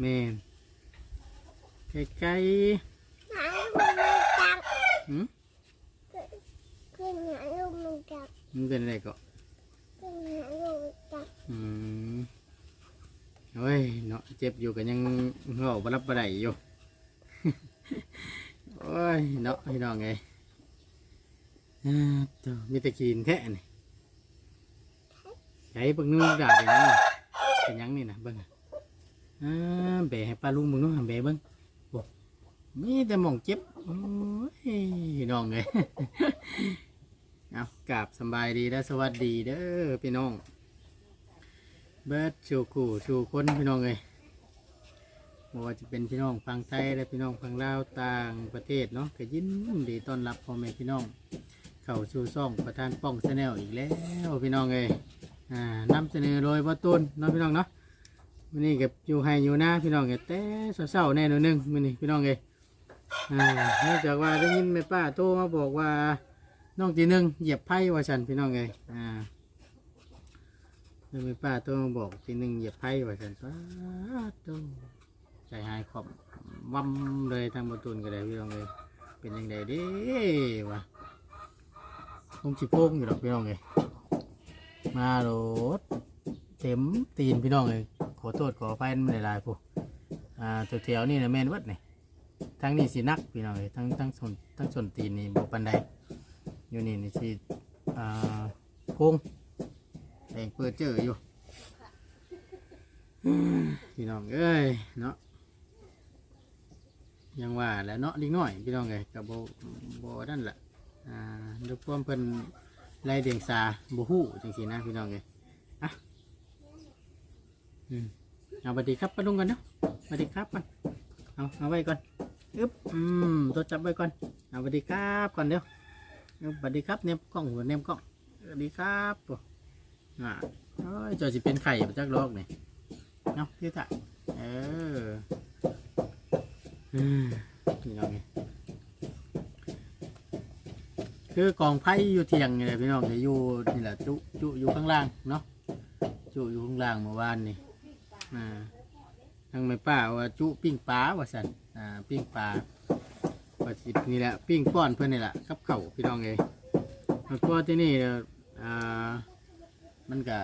ไก่ไก่ไก่แม่นไก่ไก่หาลูกมันจับหืมขึ้นหาลูกมันจับมันเป็นอะไรก็ขึ้นหาลูกมันจับอืมเฮ้ยเนาะเจ็บอยู่กันยังเงาบรับบ่ได้อยู่ โอ้ยเนาะพี่น้องไงอ่าตัวมีแตะกินแท้นี่ใช้เบิ่งนู่นด่าเป็นหยังนี่เป็นหยังนี่นะเบิ่งอะ อ่าแบะให้ป้าลุงเบิ่งนู่นแบะเบิ่งโอ้มีแต่หมองเจ็บโอ้ยน้องไงเอากราบสำบายดีและสวัสดีเด้อพี่น้อง เบิร์ดชูกูชูคนพี่น้องเลยบ่ว่าจะเป็นพี่น้องฟังไทยและพี่น้องฟังลาวต่างประเทศเนาะก็ยินดีต้อนรับพ่อแม่พี่น้อง เข้าสู่ซ่องประธานป้องแชาแนลอีกแล้วพี่น้องเลยอ่านำเสนอโดยพ่อต้นเนาะพี่น้องเนาะ วันนี้กับอยู่ให้อยู่หน้าพี่น้องเลยแต่เศร้าๆแน่นอนหนึงมื้อนี้พี่น้องเลยอ่าเนื่องจากว่าได้ยินแม่ป้าโทรมาบอกว่าน้องทีหนึงเหยียบไพ่ว่าฉันพี่น้องเลยอ่าเลยมีป้าตัวมาบอกทีหนึ่งเหยียบไพ่ว่าฉันป้าตัวใจหายขอบวัมเลยทางประตูนก็ได้พี่น้องเลยเป็นยังไงเด้วะคงจิโป้งอยู่หรอกพี่น้องเลยมาโหลดเต็มตีนพี่น้องเลย อโทษขออภัยมันหลายๆผู้อ่าแถวนี่นะแม่นวัดนี่ทั้งนี่สินักพี่น้องเลยทั้งทั้งส่วนทั้งส่วนตีนนี่บปันใดอยู่นี่นี่สิอ่าโพงแดงเปิดเจออยู่พี่น้องเอ้ยเนาะยังว่าแหล้วเนาะนิดหน่อยพี่น้องเอ้ยกับโบโบนั่นแหละอ่าดูความเพิ่นไล่เดียงสาบูฮู้จังสีนะพี่น้องเอ้ยอะอืม เอาบัดดีครับปะลุงกันเนาะบัดดีครับก่อนเอาเอาไว้ก่อนอึ๊บอืมตัวจับไว้ก่อนเอาบัดดีครับก่อนเดี๋ยวเอาบัดดีครับเนมกล้องหัวเนมกล้องสวัสดีครับอ่าเอ้ยจอสิเป็นไข่มาจากโลกนี่เนาะพี่ถ่ายเอออืมนี่น้องนี่คือกองไผ่อยู่เทียงนี่แหละพี่น้องเนี่ยอยู่นี่แหละจุจุอยู่ข้างล่างเนาะจุอยู่ข้างล่างเมื่อวานนี่ อ่าทางไม่ป้าว่าจุปิ้งปลาว่าสันอ่าปิ้งปลาว่าสินี่แหละปิ้งป้อนเพื่อนนี่แหละกับเข่าพี่น้องเลยแล้วก็ที่นี่อ่ามันก็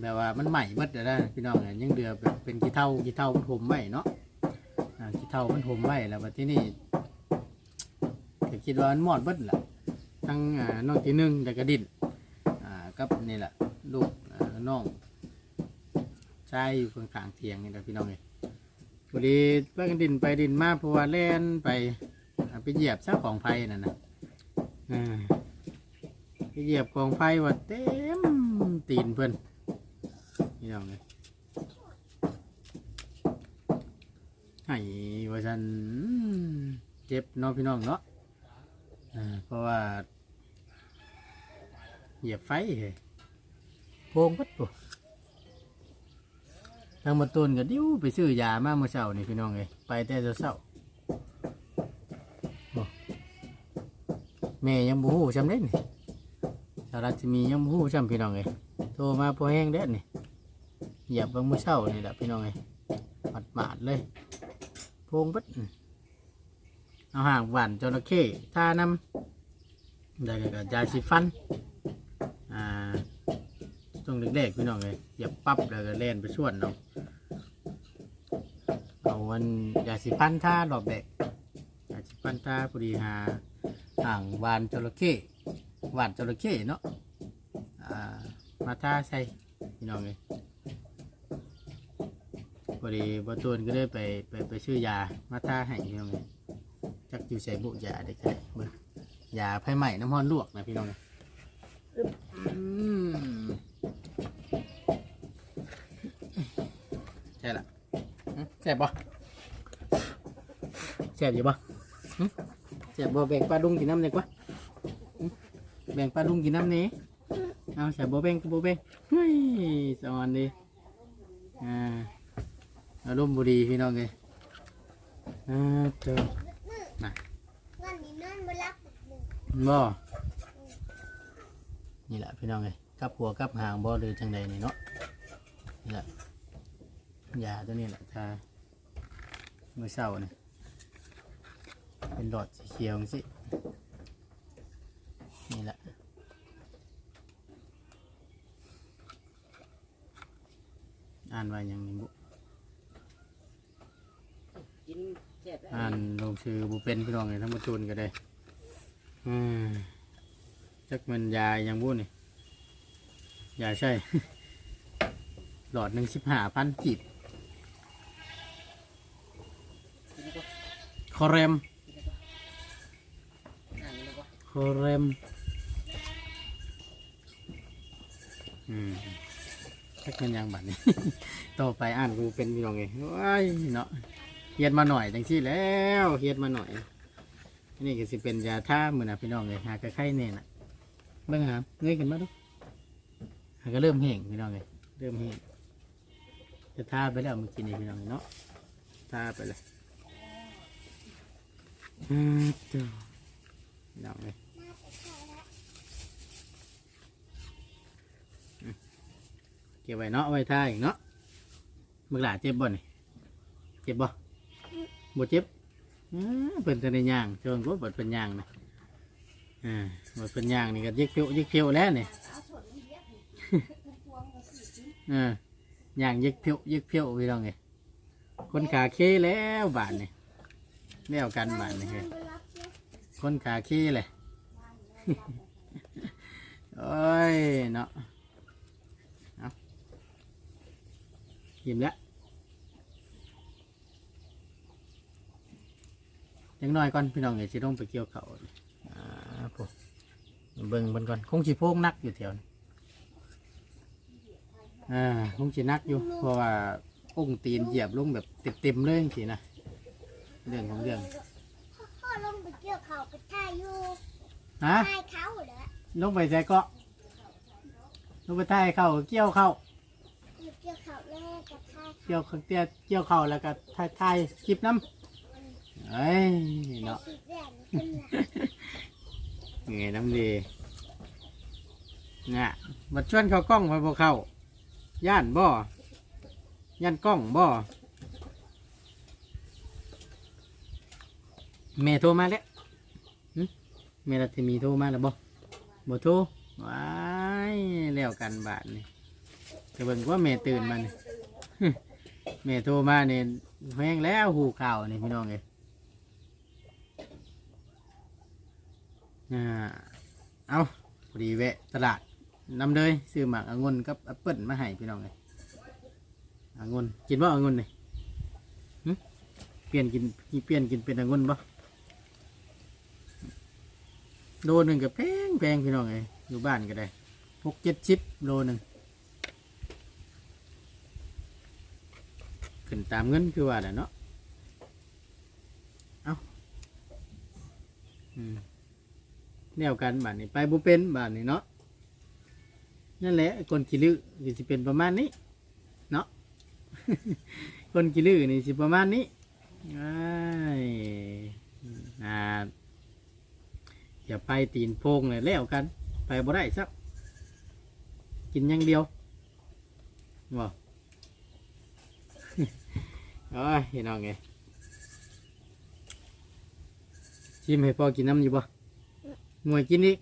แบบว่ามันใหม่เบิดแล้พี่น้องเนี่ยยังเดือเป็นเป็นกี่เท่ากี่เท่ามันถมไว้เนาะอ่ากี่เท่ามันถมไว้แล้วบัดที่นี่ก็คิดว่ามันหมอดเบิดแหละทั้งอ่าน้องที่หนึ่งแต่กระดินอ่ากับนี่แหละลูกอ่าน้อง ชายอยู่ข้างเทียงนี่แหละพี่น้องเลยพอดีเพื่อนดินไปดินมาเพราะว่าแล่นไปอ่าไปเหยียบซากของไผ่นั่นนะอ่าไปเหยียบกองไฟว่าเต็มตีนเพื่อนนี่น้องเลยให้ว่าฉันเจ็บเน้องพี่น้องเนาะอ่าเพราะว่าเหยียบไฟเฮ้ยโพงพัดปุ๊ ทางมาตุนก็ดิ้วไปซื้อยามาเมื่อเช้านี่พี่น้องเลยไปแต่เช้าๆโอ้แม่ยังบูฮู้จำได้นี่สารัชมียังบูฮู้จำพี่น้องเลยโทรมาพอแห้งแดดนี่เหยียบบางมือเช้านี่แหละพี่น้องเลยหมาดหมาดเลยโพงปัดเอาห่างหวานจระเข้ท่าน้ำได้กับยาสีฟันอ่าต้องเด็กๆพี่น้องเลยหยียบปั๊บแล้วก็เล่นไปส่วนเนาะ เอาวันยาสีฟันท่าหลอบเด็กยาสีฟันท่าพอดีหาห่างวานจระเข้วานจระเข้เนาะอ่ามาท่าใส่พี่น้องเลยพอดีบอตูนก็ได้ไปไปไปซื้อยามาท่าให้พี่น้องเลยจักอยู่ใส่บุยาได้ก็ได้เบิ่งยาไผ่ใหม่น้ำมันลวกนะพี่น้องเลยใช่ละ แซ่บปะแซ่บอยู่ปะแซ่บบ่แบ่งปลาดุงกินน้ำเลยกว่าแบ่งปลาลุงกินน้ำนี้เอาใส่โบแบ่งกับโบแบ่งเฮ้ยสอนดีอ่าอารมณ์บุรีพี่น้องเลยอ่าเจ้าวันนี้นอนบลักบ่นี่แหละพี่น้องเลยกับหัวกับหางบ่หรือจังใดนี่เนาะนี่แหละยาตัวนี้แหละทา มื่อเช้านี่เป็นหลอดสีเขียวสินี่แหละอ่านว่าอย่างนี้บุกินเจ็บแล้วอ่านลงชื่อบุเป็นพี่น้องเลยทั้งหมดจูนก็ได้อืมจักมันยาอย่างบุนี่ยาใช่ หลอดหนึ่งสิบห้าพันกีบ กินก็ คอเรมคอเรมอืมจักมันยังบัดนี้ ต่อไปอ่านกูเป็นพี่น้องไงว้ายเนาะเฮียดมาหน่อยจังซี่แล้วเฮียดมาหน่อย นี่ก็สิเป็นยาท่ามือนะพี่น้องเลยหากระไข้เนี่ยนะเบิ่งหาเงยขึ้นมาดูหาก็เริ่มแห้งพี่น้องเลยเริ่มแห้งจะท่าไปแล้วเมื่อกี้นี่พี่น้องเนาะท่าไปเลย อืมตัวพี่น้องเลยเก็บไว้เนาะไว้ท่าอีกเนาะมึงหลาเจ็บบ่นี่เจ็บบ่บ่เจ็บเป็นแต่ในย่างจนก็บดเป็นย่างนะอ่าบดเป็นย่างนี่ก็ยิกเพียวยิกเพียวแล้วนี่เออย่างยิกเพียวยิกเพียวพี่น้องไงคนขาเคแล้วบาทนี่ แล้วกันบาทนี่เฮ้ยคนขาเคเลยโอ้ยเนาะเอายิ้มแล้วยังน้อยก่อนพี่น้องเอ๋สิต้องไปเกี่ยวเขาวอ่าพวกเบิ่งเบิ่งก่อนคงสิโพกนักอยู่แถวนี้อ่าคงสินักอยู่เพราะว่าอุ้งตีนเหยียบลงแบบเต็มๆเลยสินะ เรื่องของเรื่องพ่อลงไปเกี่ยวเขาไปถ่ายอยู่ฮะถ่ายเขาเหรอลงไปใจก็ลงไปท้ายเข้าเกี่ยวเข้าเกี่ยวเขาแรกกับถ่ายเกี่ยวเกี่ยวเกี่ยวเข้าแล้วก็ท้ายท้ายคลิปน้ำเอ้ยถ่ายเนาะ สีแดงขึ้นมาไงน้ำดีน่ะบัดชวนเขากล้องไปบ่เข้าย่านบ่ย่านกล้องบ่ แม่โทรมาแล้วหึแม่รัตมีโทรมาแล้วบ่บ่โทรว้ายแล้วกันบาทนี่จะเบิ่งว่าแม่ตื่นมานี่ แม่โทรมาเนี่ยแห้งแล้วหูข่าวนี่พี่น้องเอ้ยอ่าเอาพอดีแวะตลาดนำเลยซื้อหมากองุ่นกับแอปเปิ้ลมาให้พี่น้องเลยองุ่นกินบ่องุ่นนี่หึเปลี่ยนกินเปลี่ยนกินเป็นองุ่นบ่ โลหนึ่งกับแพงแพงพี่น้องเลยอยู่บ้านก็ได้หกเจ็ดชิปโลหนึ่งขึ้นตามเงินคือว่าแหละเนาะเอาอืมแนวกันบ้าทนี้ไปบุเป็นบ้าทนี้เนาะนั่นแหละคนขี้ลือก็สิเป็นประมาณนี้ เนาะ คนขี้ลือนี่สิประมาณนี้อ้ายอ่า อย่าไปตีนโพงเลยแล้วกัน ไปบ่ได้สักกินอย่างเดียวบ่โอ้ยพี่น้องไงชิมให้พ่อกินน้ำอยู่บ่มวยกินอีก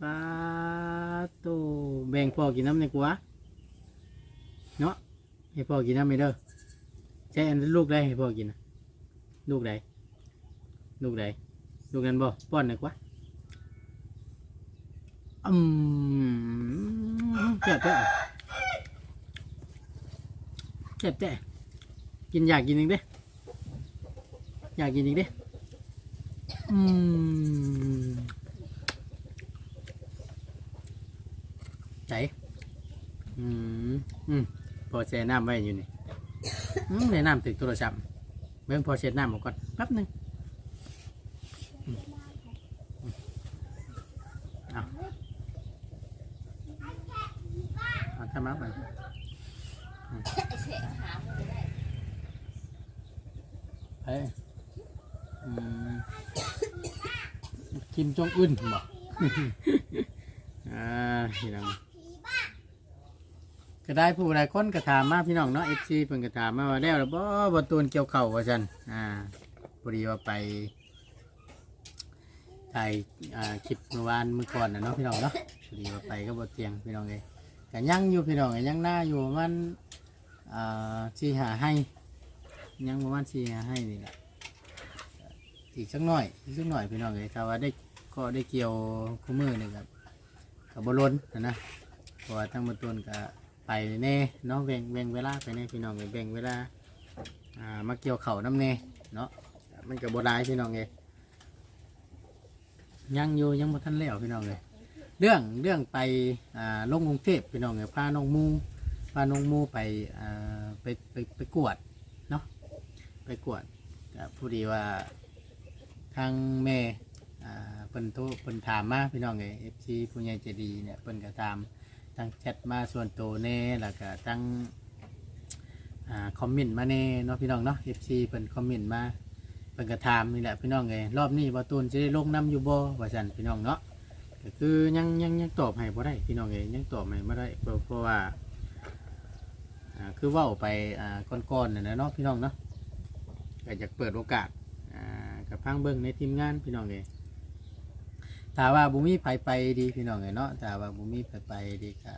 ปลาโตแบ่งพ่อกินน้ำในกัวเนาะให้พ่อกินน้ำไม่เด้อใช่อันลูกได้ให้พ่อกินลูกใดลูกใดลูกนั้นบ่ป้อนหน่อยกว่า อืมเจ็บเจ็บเจ็บเจ็บกินอยากกินอีกเด้อยากกินอีกเด้อืมใจอืมอืมพอแช่น้ำไว้อยู่นี่อืมในน้ำติดโทรศัพท์เบิ่งพอเช็ดน้ำออกก่อนแป๊บหนึงอืมอืมเอา เอาทำมาไปเสะหาหมดเลยไปอืมคิมจองอึนบ่อ่าพี่น้องผีบ้าก็ได้ผู้หลายคนก็ถามมาพี่น้องเนาะ FC เพิ่นก็ถามมาว่าแล้วล่ะบ่บ่ตูนเกี่ยวข้าวว่าซั่นอ่าพอดีว่าไปถ่ายอ่าคลิปเมื่อวานเมื่อก่อนน่ะเนาะพี่น้องเนาะพอดีว่าไปก็บ่เตียงพี่น้องเอ้ย ก็ยังอยู่พี่น้องเอ้ยยังหน้าอยู่ประมันอ่าสิหาให้ยังประมาณ4 5ให้นี่แหละอีกสักหน่อยอีกสักหน่อยพี่น้องเอ้ยถ้าว่าได้ก็ได้เกี่ยวคู่มือนี่ครับก็บ่ล้นนะนะเพราะว่าทั้งหมดต้นก็ไปแน่เนาะแบ่งแบ่งเวลาไปแน่พี่น้องเอ้ยแบ่งเวลาอ่ามาเกี่ยวเข่าวน้ำแน่เนาะมันก็บ่ได้พี่น้องเอยยังอยู่ยังบ่ทันแล้วพี่น้องเลย เรื่องเรื่องไปอ่าลงกรุงเทพพี่น้องเอ้ยพาน้องมูพาน้องมูไปอ่าไปไปไปกวดเนาะไปกวดก็พอดีว่าทางแม่อ่าเพิ่นโทรเพิ่นถามมาพี่น้องเอ้ย FC ผู้ใหญ่ใจดีเนี่ยเพิ่นก็ถามตั้งแชทมาส่วนตัวแน่แล้วก็ตั้งอ่าคอมเมนต์มาแน่เนาะพี่น้องเนาะ FC เพิ่นคอมเมนต์มาเพิ่นก็ถามนี่แหละพี่น้องเอ้ยรอบนี้บ่ตูนจะได้ลงน้ำอยู่บ่ว่าซั่นพี่น้องเนาะ ก็คือยังยังยังตอบให้บ่ได้พี่น้องเอ้ยยังตอบให้บ่ได้เพราะเพราะว่าอ่าคือเว้าไปอ่าก่อนๆนั่นะเนาะพี่น้องเนาะก็อยากเปิดโอกาสอ่ากับพังเบิ่งในทีมงานพี่น้องเอ้ยถ้าว่าบุมีไปไปดีพี่น้องไงเนาะถ้าว่าบุมีไปไปดีก็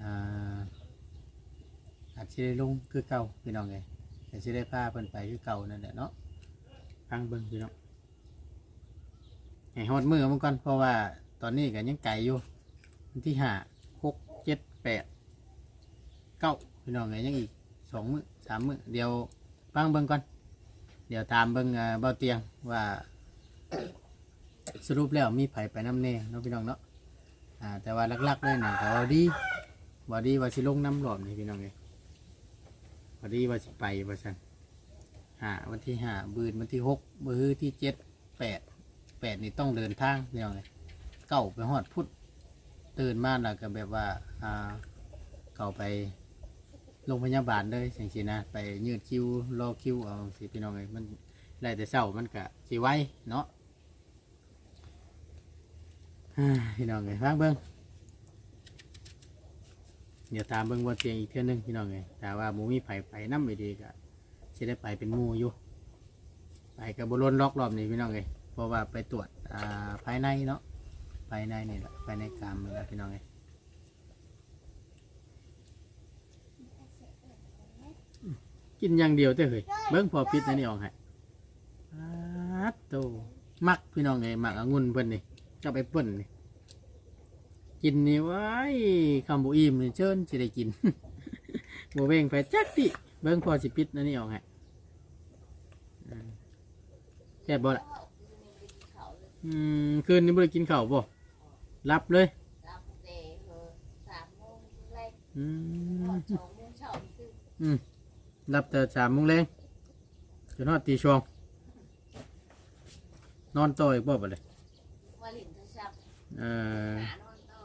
อ่าอาจจะได้ลงคือเก่าพี่น้องไงแต่จะได้พาเพิ่นไปคือเก่านั่นแหละเนาะฟังเบิ่งพี่น้อง ให้ฮอดมือมันก่อนเพราะว่าตอนนี้ก็ยังไกลอยู่วันที่ห้าหกเจ็ดแปดเก้าพี่น้องไงยังอีกสองมือสามมือเดี๋ยวฟังเบิ่งก่อน เดี๋ยวตามเบิ่งเอ่อเบาเตียงว่า สรุปแล้วมีไผไปน้ำเน่เนาะพี่น้องเนาะอ่าแต่ว่าหลักๆเลยเนี่ยก็ว่าดีว่าดีว่าสิลงน้ำหลอมนี่พี่น้องเลยว่าดีว่าสิไปว่าสันห้าวันที่ห้าบืนวันที่หกบือที่เจ็ดแปด แปดนี่ต้องเดินทางพี่น้องเลยเก้าไปหอดพุทธตื่นมาแล้วก็แบบว่าอ่าเก่าไปโรงพยาบาลเลยสิ่งสินะไปยืดคิวรอคิวเอาสิพี่น้องเลยมันได้แต่เศร้ามันก็สิไว้เนาะอ่าพี่น้องไงฟังเบิ้งเดี๋ยวตามเบิ้งบนเตียงอีกเท่านึงพี่น้องไงแต่ว่าหมูมีไผไปน้ำไม่ดีก็จะได้ไปเป็นหมูอยู่ไปกับบรนล็อกรอบนี้พี่น้องไงเพ ราะว่าไปตรวจอ่าภายในเนาะภายในนี่แหละภายในกรามนี่แหละพี่น้องไงกินอย่างเดียวเต้เฮ้ยเบิ้งพอปิดอันนี้ออกให้อาดโตมักพี่น้องไงมักองุ่นเพิ่นนี่กับไอ้เปิ้ลนี่กินนี่ไว้คำบุอิ่มนี่เชิญสิได้กินบัวเวงไปจักติเบิ้งพอสิปิดนั่นนี่ออกฮะแซ่บ่ละ อืมคืนนี้บ่ได้กินข้าวบ่รับเลย รับเดย์เออสามโมงแรกอืก่อมนสองโมงเช้าคือรับแต่สามโมงแรงจนฮอดตีช่วงนอนต่ออีกบ่บ่เลยว่าหลินจะชับเอ่อ หานอนต่อ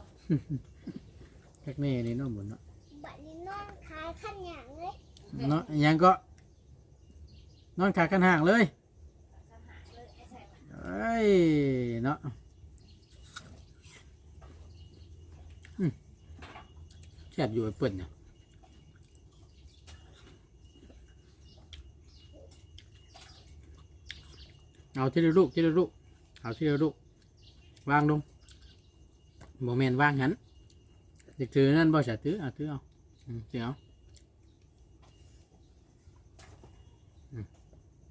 แค่นี้นี่เน้องบุญเนาะบัดนี้น้องขายขันอย่างเลยเนาะอิหยังก็ นอนขากันห่างเลยก็หาเลยไอ้ ใส่เอ้เนาะแซ่บอยู่ไอ้เปิ่นเนี่ยเอาที่ลูกที่ลูกเอาที่ลูกวางลงโมเมนวางหันเด็กถือนั่นบ่ใช่ถือเอาถือเอาถือเอา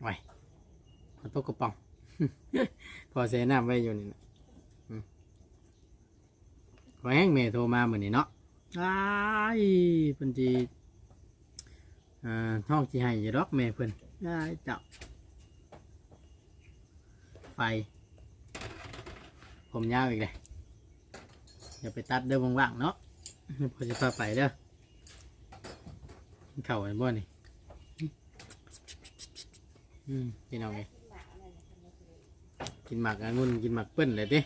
ไว้เอาตกกระป๋อง พอเซน้ำไว้อยู่นี่นะอืมขอแห้งเมโทรมาเหมือนนี่เนาะอ้ายเพิ่นจีอ่าท้องจีให้อยู่ดอกแม่เพิ่นอ้ายเจ้าไฟ ผมยาวอีกเลยอย่าไปตัดเด้อว่างๆเนาะพอจะพาไปเด้อกินเข่าวไอ้บ่นี่อืมพี่น้องไงหมาอะไรนะ กินหมักองุ่นกินหมักเปิ้นเลยดิ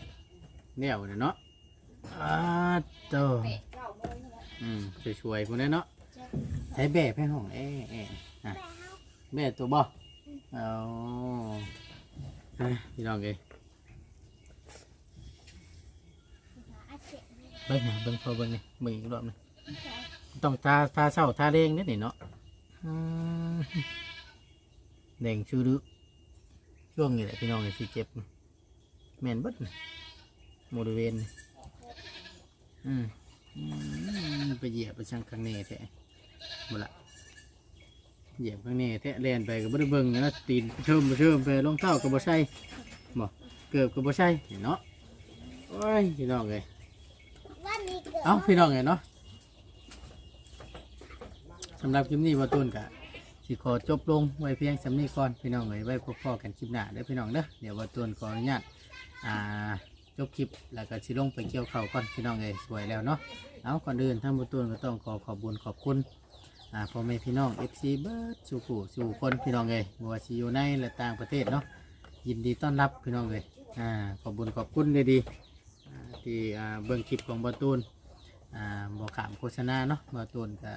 แนวเนี่ยเนาะอ้าโตเป็ดเก้าโมงใช่ไหมอืมช่วยๆพวกนี้เนาะใช้แบะให้ห้องเอ๊ะเอ๊ะอะแต่เขาแบะตัวบ่เอาอะพี่น้องเอ้ยหาอาเจ็บเบิ่งหาเบิ่งพอเบิ่งนี่เบิ่งอีกรอบหนึงต้องทาทาเศร้าทาแดงนิดนี่เนาะอืมแดงชื่อดึกช่วงนี้แหละพี่น้องนี่สิเจ็บ แม่นเบิดนี่บริเวณนี่อืมอืมไปเหยียบไปช่างข้างในแท้บ่ละเหยียบข้างในแท้แล่นไปก็บ่ได้เบิ่งนะตีนเชิมเชิมไปรองเท้าก็บ่ใส่บ่เกือบก็บ่ใส่เนาะโอ้ยพี่น้องเอ้ยวันนี้เกิดเอาพี่น้องไงเนาะสำหรับคลิปนี้ว่าต้นกะสิขอจบลงไว้เพียงสำนี้ก่อนพี่น้องเลยไว้พบพ่อกันคลิปหน้าเด้อพี่น้องเด้อเดี๋ยวว่าต้นขออนุญาต อ่าจบคลิปแล้วก็สิลงไปเกี่ยวเขาวก่อนพี่น้องเลยสวยแล้วเนาะเอาก่อนอื่นทั้งบุต้นก็ต้องขอขอบบุญขอบคุณอ่าพ่อแม่พี่น้อง FC เบิร์ดสู่ผู้สู่คนพี่น้องเลยบ่ว่าสิอยู่ในและต่างประเทศเนาะยินดีต้อนรับพี่น้องเลยอ่าขอบบุญขอบคุณดีๆอ่าที่อ่าเบิ่งคลิปของบอตูนอ่าบอกขามโฆษณาเนาะมาตูนก็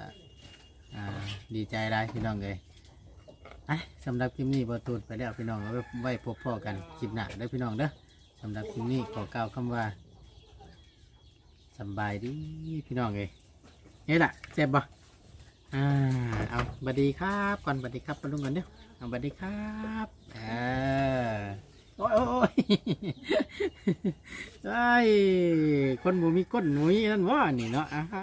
อ่าดีใจได้พี่น้องเลย อะสำหรับคลิปนี้บอตูนไปแล้วพี่น้องเอาไว้ไว้พบพ่อกันคลิปหน้าได้อพี่น้องเด้อ สำหรับคลิปนี้ขอกล่าวคำว่าสำบายดีพี่น้องเลยนี่แหละเจ็บบ่อ่าเอาบัดดีครับก่อนบัดดีครับปลุงกันเดียวเอาบัดดีครับอ่าโอ้ยโอ้ยโอ้ยไอ้คนบูมีก้นหนุ่ยนั่นว่านี่เนาะ